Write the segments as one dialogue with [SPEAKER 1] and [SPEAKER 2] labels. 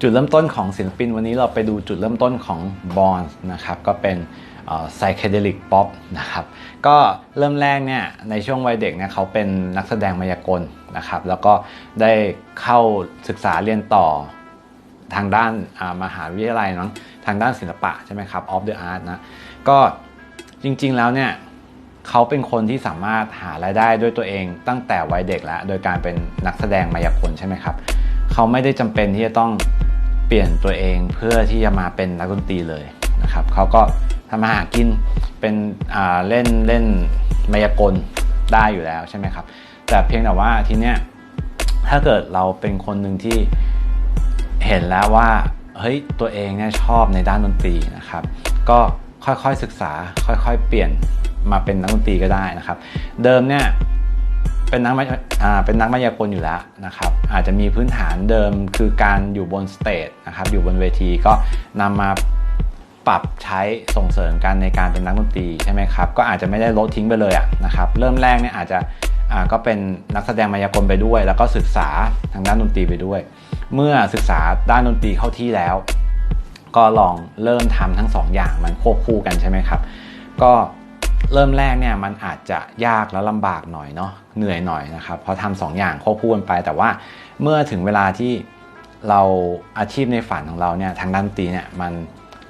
[SPEAKER 1] จุดเริ่มต้นของศิลปินวันนี้เราไปดูจุดเริ่มต้นของบอนนะครับก็เป็นไซเคเดลิกป๊อปนะครับก็เริ่มแรกเนี่ยในช่วงวัยเด็กเนี่ยเขาเป็นนักแสดงมายากลนะครับแล้วก็ได้เข้าศึกษาเรียนต่อทางด้านมหาวิทยาลัยเนอะทางด้านศิลปะใช่ไหมครับ of the art นะก็จริงๆแล้วเนี่ยเขาเป็นคนที่สามารถหารายได้ด้วยตัวเองตั้งแต่วัยเด็กแล้ว โดยการเป็นนักแสดงมายากลใช่ไหมครับ เขาไม่ได้จำเป็นที่จะต้อง เปลี่ยนตัวเองเพื่อที่จะมาเป็นนักดนตรีเลยนะครับเขาก็ทำมาหากินเป็นเล่นเล่นมายากลได้อยู่แล้วใช่ไหมครับ แต่เพียงแต่ว่าทีเนี้ยถ้าเกิดเราเป็นคนหนึ่งที่เห็นแล้วว่าเฮ้ยตัวเองเนี่ยชอบในด้านดนตรีนะครับ ก็ค่อยๆศึกษาค่อยๆ เปลี่ยนมาเป็นนักดนตรีก็ได้นะครับ เดิมเนี่ย เป็นนักมายอ่าเป็นนักมายากลอยู่แล้วนะครับ อาจจะมีพื้นฐานเดิมคือการอยู่บนสเตจนะครับอยู่บนเวทีก็นำมาปรับใช้ส่งเสริมกันในการเป็นนักดนตรีใช่ไหมครับก็อาจจะไม่ได้ลดทิ้งไปเลยะนะครับเริ่มแรกเนี่ยอาจจะก็เป็นนักแสดงมายากลไปด้วย แล้วก็ศึกษาทางด้านดนตรีไปด้วย เมื่อศึกษาด้านดนตรีเข้าที่แล้ว ก็ลองเริ่มทำทั้งสองอย่างมันควบคู่กันใช่ไหมครับ ก็ เริ่มแรกเนี่ยมันอาจจะยากและลำบากหน่อยเนาะเหนื่อยหน่อยนะครับเพราะทำสองอย่างควบคู่กันไป แต่ว่าเมื่อถึงเวลาที่เราอาชีพในฝันของเราเนี่ยทางด้านตีเนี่ยมัน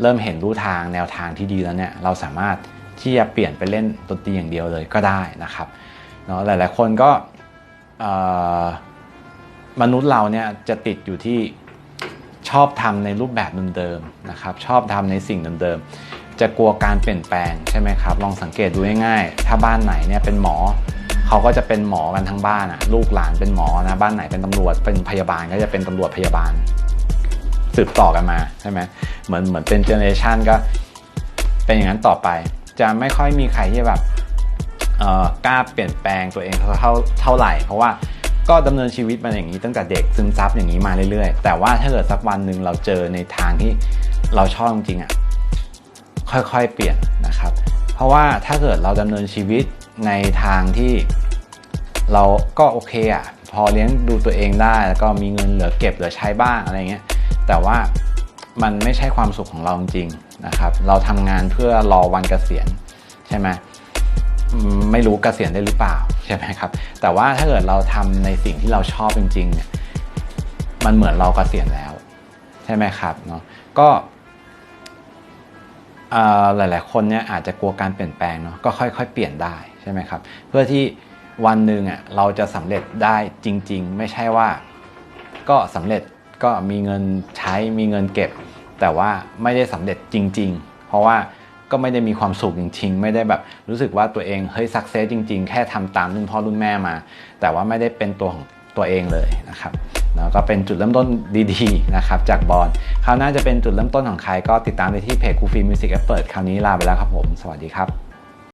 [SPEAKER 1] เริ่มเห็นรูทางแนวทางที่ดีแล้วเนี่ยเราสามารถที่จะเปลี่ยนไปเล่นดนตรีอย่างเดียวเลยก็ได้นะครับเนาะหลายๆคนก็มนุษย์เราเนี่ยจะติดอยู่ที่ชอบทำในรูปแบบเดิมๆนะครับชอบทำในสิ่งเดิมๆ จะกลัวการเปลี่ยนแปลงใช่ไหมครับ ลองสังเกตดูง่ายๆ ถ้าบ้านไหนเนี่ยเป็นหมอ เขาก็จะเป็นหมอกันทั้งบ้านอะลูกหลานเป็นหมอนะ บ้านไหนเป็นตำรวจ เป็นพยาบาลก็จะเป็นตำรวจพยาบาล สืบต่อกันมาใช่ไหมเหมือนเหมือนเป็นเจเนอเรชันก็เป็นอย่างนั้นต่อไป จะไม่ค่อยมีใครที่แบบเอ่อกล้าเปลี่ยนแปลงตัวเองเท่าเท่าเท่าไหร่ เพราะว่าก็ดำเนินชีวิตมาอย่างนี้ตั้งแต่เด็กซึมซับอย่างนี้มาเรื่อยๆ แต่ว่าถ้าเกิดสักวันหนึ่งเราเจอในทางที่เราชอบจริงๆอะ ค่อยๆเปลี่ยนนะครับ เพราะว่าถ้าเกิดเราดำเนินชีวิตในทางที่เราก็โอเคอะพอเลี้ยงดูตัวเองได้แล้วก็มีเงินเหลือเก็บเหลือใช้บ้างอะไรเงี้ยแต่ว่ามันไม่ใช่ความสุขของเราจริงๆนะครับ เราทำงานเพื่อรอวันเกษียณใช่ไหมไม่รู้เกษียณได้หรือเปล่าใช่ไหมครับ แต่ว่าถ้าเกิดเราทำในสิ่งที่เราชอบจริงๆเนี่ยมันเหมือนเราเกษียณแล้ว ใช่ไหมครับเนาะก็ หลาย ๆ คนเนี่ยอาจจะกลัวการเปลี่ยนแปลงเนาะก็ค่อย ๆ เปลี่ยนได้ใช่ไหมครับ เพื่อที่วันหนึ่งอะเราจะสำเร็จได้จริง ๆ ไม่ใช่ว่าก็สำเร็จก็มีเงินใช้มีเงินเก็บ แต่ว่าไม่ได้สำเร็จจริง ๆ เพราะว่าก็ไม่ได้มีความสุขจริง ๆ ไม่ได้แบบรู้สึกว่าตัวเองเฮ้ยสักเซสจริง ๆ แค่ทำตามรุ่นพ่อรุ่นแม่มา แต่ว่าไม่ได้เป็นตัวของ ตัวเองเลยนะครับแล้วก็เป็นจุดเริ่มต้นดีๆนะครับจากบอลคราวหน้าจะเป็นจุดเริ่มต้นของใครก็ติดตามได้ที่เพจคูฟีมิวสิกแอฟเปิดคราวนี้ลาไปแล้วครับผม สวัสดีครับ